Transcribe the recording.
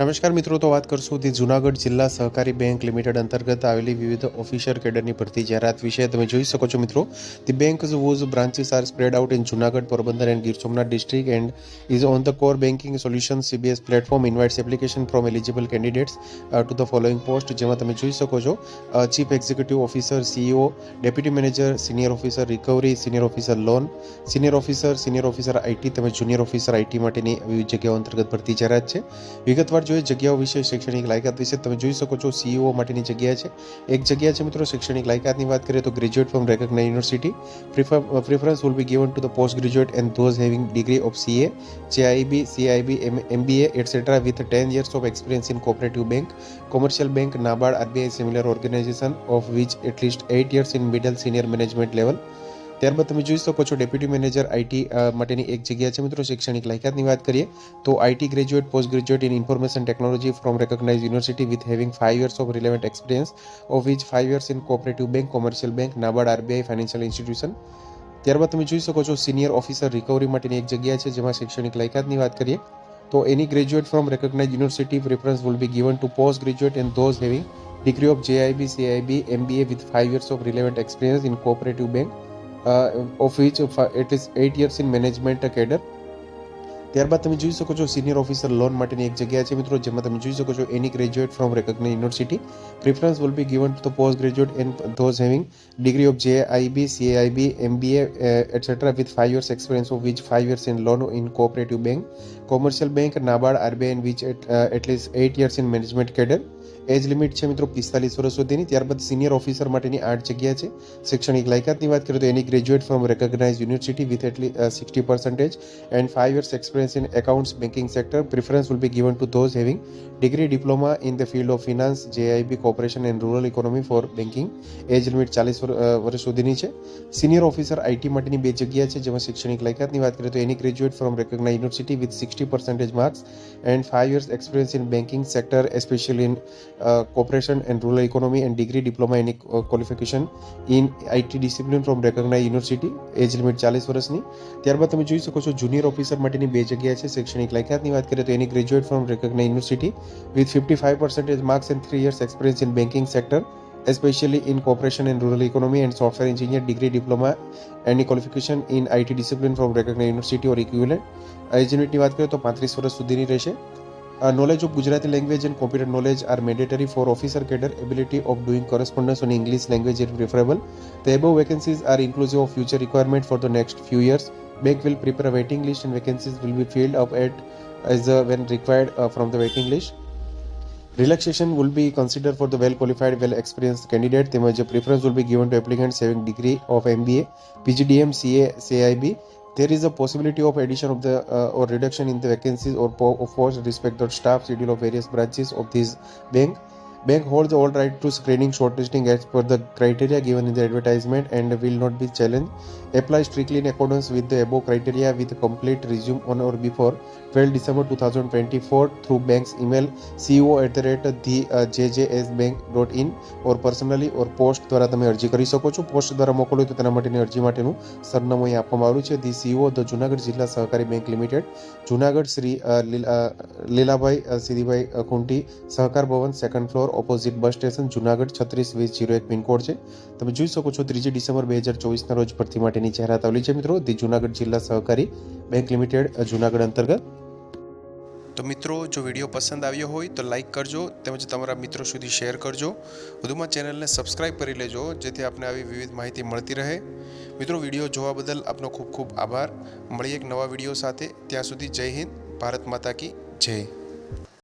નમસ્કાર મિત્રો તો વાત કરશું તે જૂનાગઢ જિલ્લા સહકારી બેંક લિમિટેડ અંતર્ગત આવેલી વિવિધ ઓફિસર કેડરની ભરતી જાહેરાત વિશે તમે જોઈ શકો છો મિત્રો the bank was branches are spread out in Junagadh Porbandar and Gir Somnath district and is on the core banking solution CBS platform invites application from eligible candidates to the following post જેમાં તમે જોઈ શકો છો chief executive officer CEO deputy manager senior officer recovery senior officer loan senior officer senior officer IT તેમજ junior officer IT માટેની વિવિધ જગ્યાઓ અંતર્ગત ભરતી જાહેરાત છે વિગતવાર જોઈએ જગ્યાઓ વિશે શૈક્ષણિક લાયકાત વિશે તમે જોઈ શકો છો સીઈઓ e માટેની જગ્યા છે એક જગ્યા છે મિત્રો શૈક્ષણિક લાયકાતની વાત કરીએ તો graduate from recognize university preference will be given to the post graduate and those having degree of CA JAIIB CAIIB M MBA etcetera with ten years of experience in cooperative bank commercial bank NABARD RBI similar organization of which at least eight years in middle senior management level त्यर बाद तुम्हें જોઈ શકો છો deputy manager IT મટની એક જગ્યા છે મિત્રો શૈક્ષણિક લાયકાતની વાત કરીએ તો IT graduate post graduate in information technology from recognize university with having 5 years of relevant experience of which 5 years in cooperative bank commercial bank NABARD RBI financial institution ત્યારબાદ તમે જોઈ શકો છો સિનિયર ઓફિસર રિકવરી મટની એક જગ્યા છે જેમાં શૈક્ષણિક લાયકાતની વાત કરીએ તો any graduate from recognize university preference would be given to post graduate in those having degree of JAIIB CAIIB MBA with 5 years of relevant a of which it is eight years in management cadre ત્યારબાદ તમે જોઈ શકો છો senior officer loan માટેની એક જગ્યા છે મિત્રો જેમાં તમે જોઈ શકો છો any graduate from recognize university preference will be given to the post graduate and those having degree of JAIIB CAIIB MBA etcetera with five years experience of which five years in loan in cooperative bank commercial bank NABARD RBI in which at least eight years in management cadre age limit છે મિત્રો પિસ્તાલીસ વર્ષ સુધીની ત્યારબાદ senior officer માટેની આઠ જગ્યા છે શૈક્ષણિક લાયકાતની વાત કરીએ તો any graduate from recognize university with at least sixty percentage and five years experience in accounts banking sector preference will be given to those having degree diploma in the field of finance JAIIB corporation and rural economy for banking age limit ચાલીસ વર્ષ સુધીની છે senior officer IT માટેની બે જગ્યા છે જેમાં શૈક્ષણિક લાયકાતની વાત કરીએ તો any graduate from recognize university with sixty percentage marks and five years experience in banking sector especially in cooperation and rural economy and degree diploma in qualification in IT discipline from recognize university age limit ચાલીસ વર્ષની ત્યારબાદ તમે જોઈ શકો છો junior officer માટેની બે જગ્યા છે શૈક્ષણિક લાયકાતની વાત કરીએ તો any graduate from recognize university with fifty five percentage marks and three years experience in banking sector especially in cooperation in rural economy and software engineer degree diploma any qualification in IT discipline from recognized university or equivalent age યુનિટની વાત કરીએ તો પાંત્રીસ વર્ષ સુધીની રહેશે Uh, knowledge of Gujarati language and computer knowledge are mandatory for officer cadre. Ability of doing correspondence on English language is preferable. The above vacancies are inclusive of future requirement for the next few years. Bank will prepare a waiting list and vacancies will be filled up at as uh, when required uh, from the waiting list. Relaxation will be considered for the well qualified, well experienced candidate. The major preference will be given to applicants having degree of MBA, PGDM, CA, CIB there is a possibility of addition of the uh, or reduction in the vacancies or po- of force respect the staff schedule of various branches of this bank Bank holds all right to screening shortlisting as per the criteria given in the advertisement and will not be challenged. Apply strictly in accordance with the above criteria with complete resume on or before 12 December 2024 through bank's email ceo at the rate the jjsbank.in or personally or post દ્વારા તમે અરજી કરી શકો છો post દ્વારા મોકલો તો તેના માટેની અરજી માટેનું સરનામું અહીં આપવામાં આવ્યું છે ધી સીઓ ધ જુનાગઢ જિલ્લા સહકારી bank limited Junagadh Shri Lilabhai Sidhibhai Khunti Sahakar Bhavan second floor opposite bus station Junagadh છત્રીસ વીસ જીરો એક પિનકોડ છે તમે જોઈ શકો છો ત્રીજી ડિસેમ્બર બે હજાર ચોવીસના રોજ ભરતી માટેની જાહેરાત આવેલી છે મિત્રો ધી જુનાગઢ જિલ્લા સહકારી બેંક લિમિટેડ જુનાગઢ અંતર્ગત તો મિત્રો જો વિડીયો પસંદ આવ્યો હોય તો લાઇક કરજો તેમજ તમારા મિત્રો સુધી શેર કરજો વધુમાં ચેનલને સબસ્ક્રાઇબ કરી લેજો જેથી આપને આવી વિવિધ માહિતી મળતી રહે મિત્રો વિડીયો જોવા બદલ આપનો ખૂબ ખૂબ આભાર મળીએ એક નવા વિડીયો સાથે ત્યાં સુધી જય હિન્દ ભારત માતા કી જય